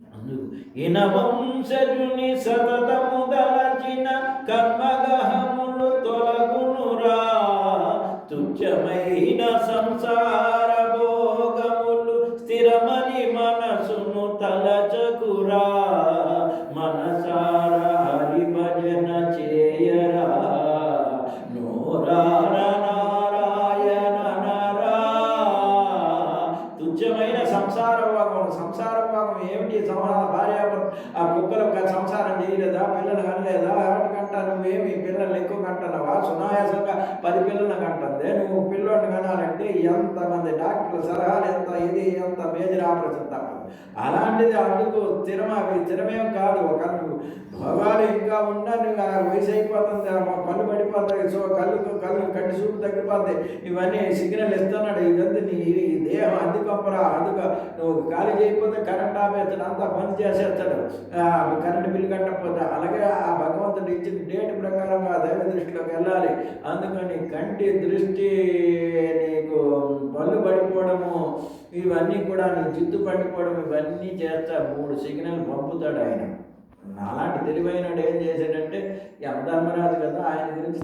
అందుకు ఇనవంశజుని సతతము దలచిన కర్మగహములు తొలగునురా. తుచ్చమైన సంసార భోగములు స్థిరమని మనసును తలచకురా. సంసార భాగం సంసార భాగం ఏమిటి? సంహార భార్య ఆ కుక్కలు సంసారం చేయలేదా పిల్లలు కనలేదా? వాటి కంటాను ఏమి పిల్లలు ఎక్కువ కంటున్నావా? సునాయాసంగా పది పిల్లలు కంటుందే. నువ్వు పిల్లోడిని కనాలంటే ఎంతమంది డాక్టర్ల సలహాలు ఎంత? ఇది ఎంత మేజర్ ఆపరేషన్ తప్ప అలాంటిది అందుకు స్థిరం స్థిరమేం కాదు. ఒక భోగాలు ఇంకా ఉన్నా నువ్వు వయసు అయిపోతుంది. పళ్ళు పడిపోతాయి. సో కళ్ళు కళ్ళు కంటి చూపు తగ్గిపోతాయి. ఇవన్నీ సిగ్నల్ ఇస్తున్నాడు. ఇదంతా నీ ఈ దేహం అందుక నువ్వు ఖాళీ చేయకపోతే కరెంట్ ఆపేస్తాడు అంతా బంద్ చేసేస్తాడు. కరెంట్ బిల్లు కట్టకపోతే. అలాగే ఆ భగవంతుడు ఇచ్చిన డేట్ ప్రకారంగా దైవ దృష్టిలోకి వెళ్ళాలి. అందుకని కంటి దృష్టి నీకు పళ్ళు పడిపోవడము ఇవన్నీ కూడా నీ జిత్తు పడిపోవడం ఇవన్నీ చేస్తా మూడు సిగ్నల్ పంపుతాడు ఆయన. అలాంటి తెలివైనడు ఏం చేశాడంటే యమధర్మరాజు కదా ఆయన గురించి